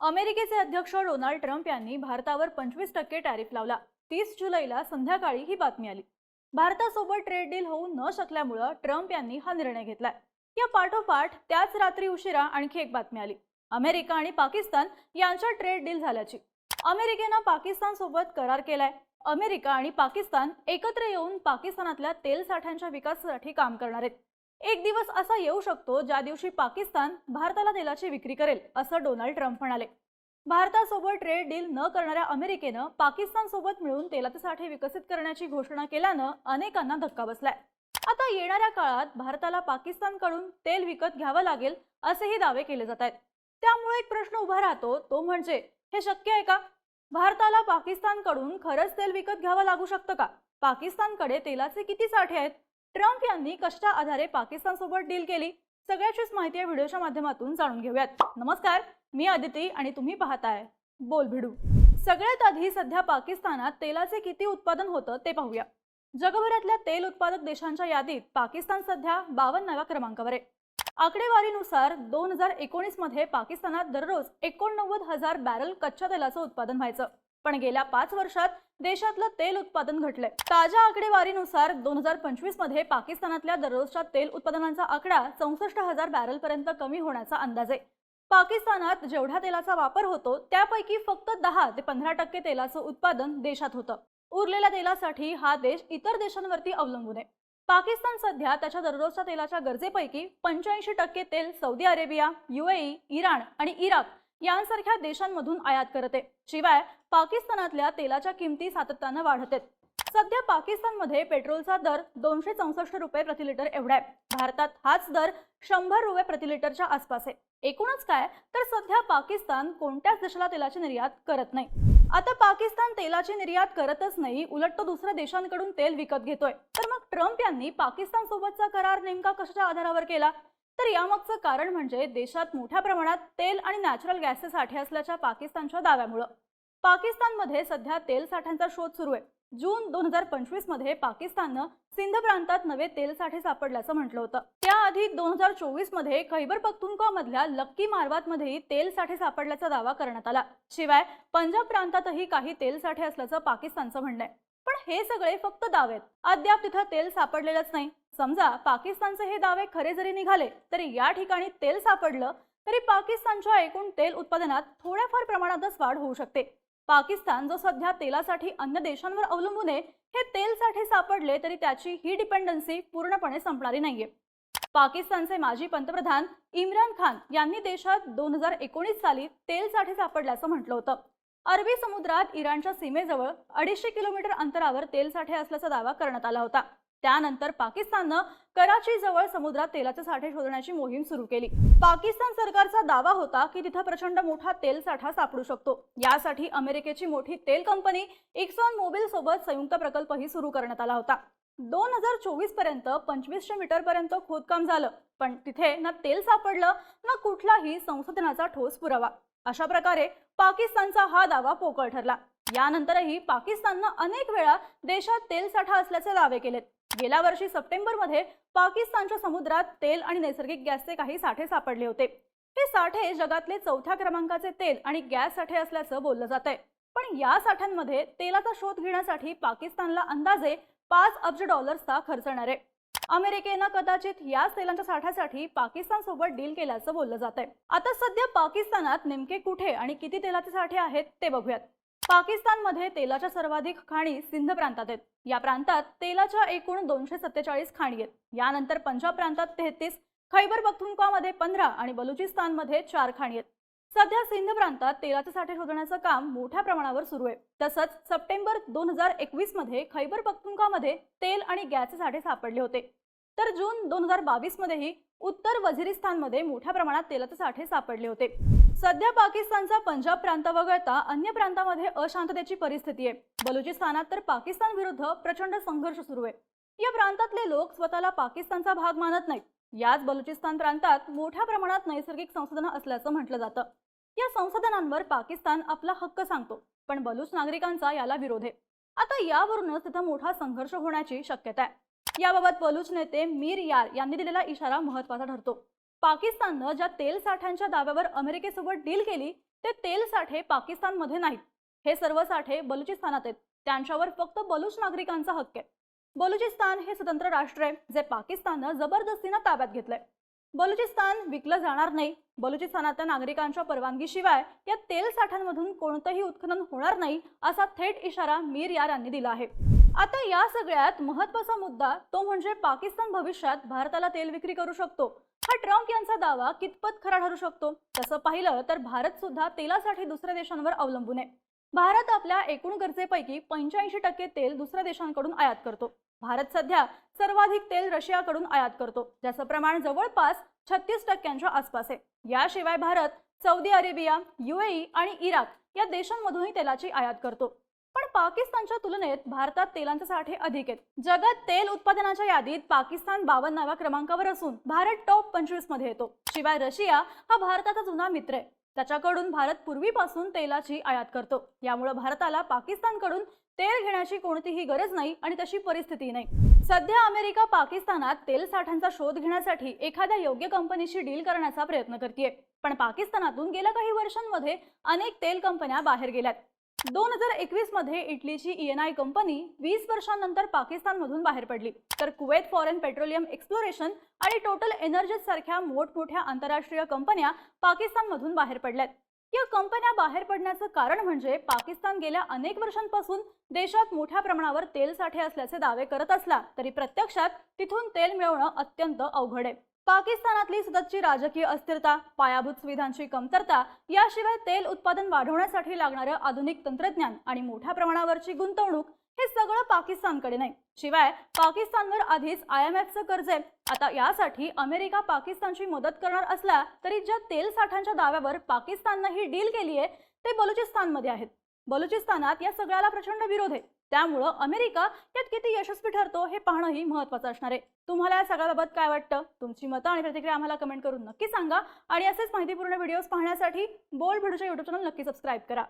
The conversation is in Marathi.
अमेरिकेचे अध्यक्ष डोनाल्ड ट्रम्प यांनी भारतावर पंचवीस टक्के टॅरिफ लावला. तीस जुलैला संध्याकाळी ही बातमी आली. भारतासोबत ट्रेड डील होऊ न शकल्यामुळं ट्रम्प यांनी हा निर्णय घेतलाय. या पाठोपाठ त्याच रात्री उशिरा आणखी एक बातमी आली. अमेरिका आणि पाकिस्तान यांच्या ट्रेड डील झाल्याची. अमेरिकेनं पाकिस्तान सोबत करार केलाय. अमेरिका आणि पाकिस्तान एकत्र येऊन पाकिस्तानातल्या तेल साठ्यांच्या विकासासाठी काम करणार आहेत. एक दिवस असा येऊ शकतो ज्या दिवशी पाकिस्तान भारताला तेलाची विक्री करेल असं डोनाल्ड ट्रम्प म्हणाले. भारतासोबत ट्रेड डील न करणाऱ्या अमेरिकेनं पाकिस्तान सोबत मिळून तेलाचे साठे विकसित करण्याची घोषणा केल्यानं अनेकांना धक्का बसलाय. आता येणाऱ्या काळात भारताला पाकिस्तानकडून तेल विकत घ्यावं लागेल असेही दावे केले जात आहेत. त्यामुळे एक प्रश्न उभा राहतो तो म्हणजे हे शक्य आहे का? भारताला पाकिस्तानकडून खरंच तेल विकत घ्यावं लागू शकतं का? पाकिस्तानकडे तेलाचे किती साठे आहेत? ट्रम्प यांनी कशा आधारे पाकिस्तान सोबत डील केली. सगळ्याचीच माहिती या व्हिडिओच्या माध्यमातून जाणून घेऊयात. नमस्कार मी आदिती आणि तुम्ही पाहताय बोल भिडू. सगळ्यात आधी सध्या पाकिस्तानात तेलाचे किती उत्पादन होतं ते पाहूया. जगभरातल्या तेल उत्पादक देशांच्या यादीत पाकिस्तान सध्या बावन्नाव्या क्रमांकावर आहे. आकडेवारीनुसार दोन हजार एकोणीसमध्ये पाकिस्तानात दररोज एकोणनव्वद हजार बॅरल कच्च्या तेलाचं उत्पादन व्हायचं. पण गेल्या पाच वर्षात देशातलं तेल उत्पादन घटलंय. ताज्या आकडेवारीनुसार दोन हजार पंचवीसमध्ये पाकिस्तानातल्या दररोजच्या तेल उत्पादनांचा आकडा चौसष्ट हजार बॅरल पर्यंत कमी होण्याचा अंदाज आहे. पाकिस्तानात जेवढ्या तेलाचा वापर होतो त्यापैकी फक्त दहा ते पंधरा टक्के तेलाचं उत्पादन देशात होतं. उरलेल्या तेलासाठी हा देश इतर देशांवरती अवलंबून आहे. पाकिस्तान सध्या त्याच्या दररोजच्या तेलाच्या गरजेपैकी पंच्याऐंशी टक्के तेल सौदी अरेबिया युएई इराण आणि इराक यांसारख्या देशांमधून आयात करते. शिवाय पाकिस्तानातल्या तेलाच्या किमती सातत्यानं वाढत. आहेत सध्या पाकिस्तानमध्ये पेट्रोलचा दर दोनशे चौसष्ट रुपये प्रति लिटर एवढा आहे. भारतात हाच दर शंभर रुपये प्रति लिटरच्या आसपास आहे. एकूणच काय? तर सध्या पाकिस्तान कोणत्याच देशाला तेलाची निर्यात करत नाही. आता पाकिस्तान तेलाची निर्यात करतच नाही उलट तो दुसऱ्या देशांकडून तेल विकत घेतोय. तर मग ट्रम्प यांनी पाकिस्तान सोबतचा करार नेमका कशाच्या आधारावर केला? तर यामागचं कारण म्हणजे देशात मोठ्या प्रमाणात तेल आणि नॅचरल गॅसचे साठे असल्याच्या पाकिस्तानच्या दाव्यामुळं. पाकिस्तानमध्ये सध्या तेल साठ्यांचा शोध सुरू आहे. जून दोन हजार पंचवीसमध्ये पाकिस्ताननं सिंध प्रांतात नवे तेल साठे सापडल्याचं म्हटलं होतं. त्याआधी दोन हजार चोवीसमध्ये खैबर पख्तुनख्वा मधल्या लक्की मारवात मध्येही तेल साठे सापडल्याचा दावा करण्यात आला. शिवाय पंजाब प्रांतातही काही तेल साठे असल्याचं पाकिस्तानचं म्हणणं आहे. पण हे सगळे फक्त दावे आहेत अद्याप तिथं तेल सापडलेलंच नाही. समजा पाकिस्तानचे हे दावे खरे जरी निघाले तरी या ठिकाणी तेल सापडलं तरी पाकिस्तानच्या एकूण तेल उत्पादनात थोड्याफार प्रमाणातच वाढ होऊ शकते. पाकिस्तान जो सध्या तेलासाठी अन्य देशांवर अवलंबून आहे हे तेलसाठी सापडले तरी त्याची ही डिपेंडन्सी पूर्णपणे संपणारी नाहीये. पाकिस्तानचे माजी पंतप्रधान इम्रान खान यांनी देशात दोन हजार एकोणीस साली तेलसाठी सापडल्याचं म्हटलं होतं. अरबी समुद्रात इराणच्या सीमेजवळ अडीचशे किलोमीटर अंतरावर तेलसाठे असल्याचा दावा करण्यात आला होता. त्यानंतर पाकिस्ताननं कराची जवळ समुद्रात तेलाचे साठे शोधण्याची मोहीम सुरू केली. पाकिस्तान सरकारचा दावा होता की तिथं प्रचंड मोठा तेल साठा सापडू शकतो. यासाठी अमेरिकेची मोठी तेल कंपनी इक्सॉन मोबिल सोबत संयुक्त प्रकल्पही सुरू करण्यात आला होता. दोन हजार चोवीसपर्यंत पंचवीसशे मीटर पर्यंत खोदकाम झालं पण तिथे ना तेल सापडलं ना कुठलाही संशोधनाचा ठोस पुरावा. अशा प्रकारे पाकिस्तानचा हा दावा पोकळ ठरला. यानंतरही पाकिस्ताननं अनेक वेळा देशात तेल साठा असल्याचे दावे केलेत. गेल्या वर्षी सप्टेंबरमध्ये पाकिस्तानच्या समुद्रात तेल आणि नैसर्गिक गॅसचे काही साठे सापडले होते. हे साठे जगातले चौथ्या क्रमांकाचे तेल आणि गॅस साठे असल्याचं बोललं जात आहे पण या साठ्यांमध्ये तेलाचा शोध घेण्यासाठी पाकिस्तानला अंदाजे पाच अब्ज डॉलर्सचा खर्चणार आहे. अमेरिकेनं कदाचित याच तेलांच्या साठ्यासाठी पाकिस्तान सोबत डील केल्याचं बोललं जात आहे आता सध्या पाकिस्तानात नेमके कुठे आणि किती तेलाचे साठे आहेत ते बघूयात. पाकिस्तानमध्ये तेलाच्या सर्वाधिक खाणी सिंध प्रांतात आहेत. या प्रांतात तेलाच्या एकूण दोनशे सत्तेचाळीस खाणी आहेत. यानंतर पंजाब प्रांतात तेहतीस खैबर पख्तुनख्वामध्ये पंधरा आणि बलुचिस्तानमध्ये चार खाणी आहेत. सध्या सिंध प्रांतात तेलाचे साठे शोधण्याचं काम मोठ्या प्रमाणावर सुरू आहे. तसंच सप्टेंबर दोन हजार एकवीसमध्ये खैबर पख्तुनख्वामध्ये तेल आणि गॅसचे साठे सापडले होते. तर जून दोन हजार बावीस मध्येही उत्तर वझिरिस्तानमध्ये मोठ्या प्रमाणात तेलाचे साठे सापडले होते. सध्या पाकिस्तानचा पंजाब प्रांत वगळता अन्य प्रांतामध्ये अशांततेची परिस्थिती आहे. बलुचिस्तानात तर पाकिस्तान विरुद्ध प्रचंड संघर्ष सुरू आहे. या प्रांतातले लोक स्वतःला पाकिस्तानचा भाग मानत नाहीत. याच बलुचिस्तान प्रांतात मोठ्या प्रमाणात नैसर्गिक संसाधनं असल्याचं म्हटलं जातं. या संसाधनांवर पाकिस्तान आपला हक्क सांगतो पण बलूच नागरिकांचा याला विरोध आहे. आता यावरूनच तिथं मोठा संघर्ष होण्याची शक्यता आहे. याबाबत बलूच नेते मीर यार यांनी दिलेला इशारा महत्त्वाचा ठरतो. पाकिस्ताननं ज्या तेल साठ्यांच्या दाव्यावर अमेरिकेसोबत डील केली ते तेल साठे पाकिस्तानमध्ये नाहीत. हे सर्व साठे बलुचिस्तानात आहेत. त्यांच्यावर फक्त बलूच नागरिकांचा हक्क आहे. बलुचिस्तान हे स्वतंत्र राष्ट्र आहे जे पाकिस्ताननं जबरदस्तीनं ताब्यात घेतलंय. बलुचिस्तान विकलं जाणार नाही. बलुचिस्तानातल्या नागरिकांच्या परवानगीशिवाय या तेल साठ्यांमधून कोणतंही उत्खनन होणार नाही असा थेट इशारा मीर यार यांनी दिला आहे. आता या सगळ्यात महत्त्वाचा मुद्दा तो म्हणजे पाकिस्तान भविष्यात भारताला तेल विक्री करू शकतो. हा ट्रम्प यांचा दावा कितपत खरा ठरू शकतो? तसं पाहिलं तर भारत सुद्धा तेलासाठी दुसऱ्या देशांवर अवलंबून आहे. भारत आपल्या एकूण गरजेपैकी पंच्याऐंशी टक्के तेल दुसऱ्या देशांकडून आयात करतो. भारत सध्या सर्वाधिक तेल रशियाकडून आयात करतो. ज्याचं प्रमाण जवळपास छत्तीस टक्क्यांच्या आसपास आहे. याशिवाय भारत सौदी अरेबिया युएई आणि इराक या देशांमधूनही तेलाची आयात करतो. पण पाकिस्तानच्या तुलनेत भारतात तेलांचे साठे अधिक आहेत. जगात तेल उत्पादनाच्या यादीत पाकिस्तान बावन्नाव्या क्रमांकावर असून भारत टॉप पंचवीसमध्ये येतो. शिवाय रशिया हा भारताचा जुना मित्र आहे. त्याच्याकडून भारत पूर्वीपासून तेलाची आयात करतो. यामुळे भारताला पाकिस्तानकडून तेल घेण्याची कोणतीही गरज नाही आणि तशी परिस्थिती नाही. सध्या अमेरिका पाकिस्तानात तेल साठ्यांचा शोध घेण्यासाठी एखाद्या योग्य कंपनीशी डील करण्याचा प्रयत्न करते पण पाकिस्तानातून गेल्या काही वर्षांमध्ये अनेक तेल कंपन्या बाहेर गेल्यात. दोन हजार एकवीसमध्ये इटलीची ई एन आय कंपनी वीस वर्षांनंतर पाकिस्तानमधून बाहेर पडली. तर कुवेत फॉरेन पेट्रोलियम एक्सप्लोरेशन आणि टोटल एनर्जीज सारख्या मोठमोठ्या आंतरराष्ट्रीय कंपन्या पाकिस्तानमधून बाहेर पडल्यात. या कंपन्या बाहेर पडण्याचं कारण म्हणजे पाकिस्तान गेल्या अनेक वर्षांपासून देशात मोठ्या प्रमाणावर तेल साठे असल्याचे दावे करत असला तरी प्रत्यक्षात तिथून तेल मिळवणं अत्यंत अवघड आहे. पाकिस्तानातली सततची राजकीय अस्थिरता पायाभूत सुविधांची कमतरता याशिवाय तेल उत्पादन वाढवण्यासाठी लागणारं आधुनिक तंत्रज्ञान आणि मोठ्या प्रमाणावरची गुंतवणूक हे सगळं पाकिस्तानकडे नाही. शिवाय पाकिस्तानवर आधीच आय एम एफचं कर्ज आहे. आता यासाठी अमेरिका पाकिस्तानची मदत करणार असला तरी ज्या तेल साठ्यांच्या दाव्यावर पाकिस्ताननं ही डील केली आहे ते बलुचिस्तानमध्ये आहेत. बलुचिस्तानात या सगळ्याला प्रचंड विरोध आहे. त्यामुळं अमेरिका यात किती यशस्वी ठरतो हे पाहणंही महत्वाचं असणार आहे. तुम्हाला या सगळ्याबाबत काय वाटतं? तुमची मतं आणि प्रतिक्रिया आम्हाला कमेंट करून नक्की सांगा. आणि असेच माहितीपूर्ण व्हिडिओज पाहण्यासाठी बोल भिडूच्या युट्यूब चॅनल नक्की सबस्क्राईब करा.